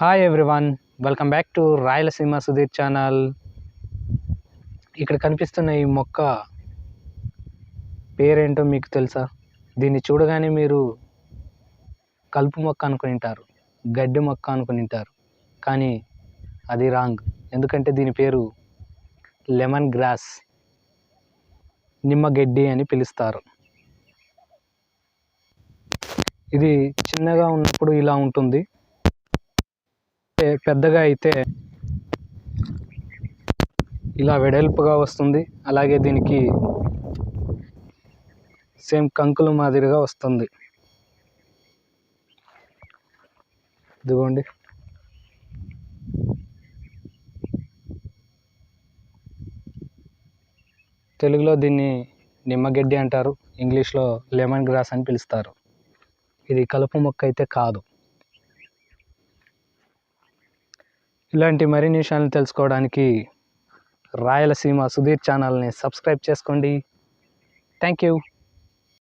Hi everyone welcome back to Rayalaseema Sudheer channel ఇక్కడ కనిపిస్తున్న ఈ మొక్క పేరేంటో మీకు తెలుసా? దీన్ని చూడగానే మీరు కలుపు మొక్క అనుకునింటారు గడ్డి మొక్క అనుకునింటారు కానీ అది రాంగ్ ఎందుకంటే దీని పేరు లెమన్ గ్రాస్ నిమ్మగడ్డి అని పిలుస్తారు. ఇది చిన్నగా ఉన్నప్పుడు ఇలా ఉంటుంది. పెద్దగా అయితే ఇలా వెడల్పుగా వస్తుంది. అలాగే దీనికి సేమ్ కంకులు మాదిరిగా వస్తుంది. ఇదిగోండి. తెలుగులో దీన్ని నిమ్మగడ్డి అంటారు. ఇంగ్లీష్లో లెమన్ గ్రాస్ అని పిలుస్తారు. ఇది కలుపు మొక్క అయితే కాదు. ఇలాంటి మరిన్ని విషయాలను తెలుసుకోవడానికి రాయలసీమ సుధీర్ ఛానల్ని సబ్స్క్రైబ్ చేసుకోండి. Thank you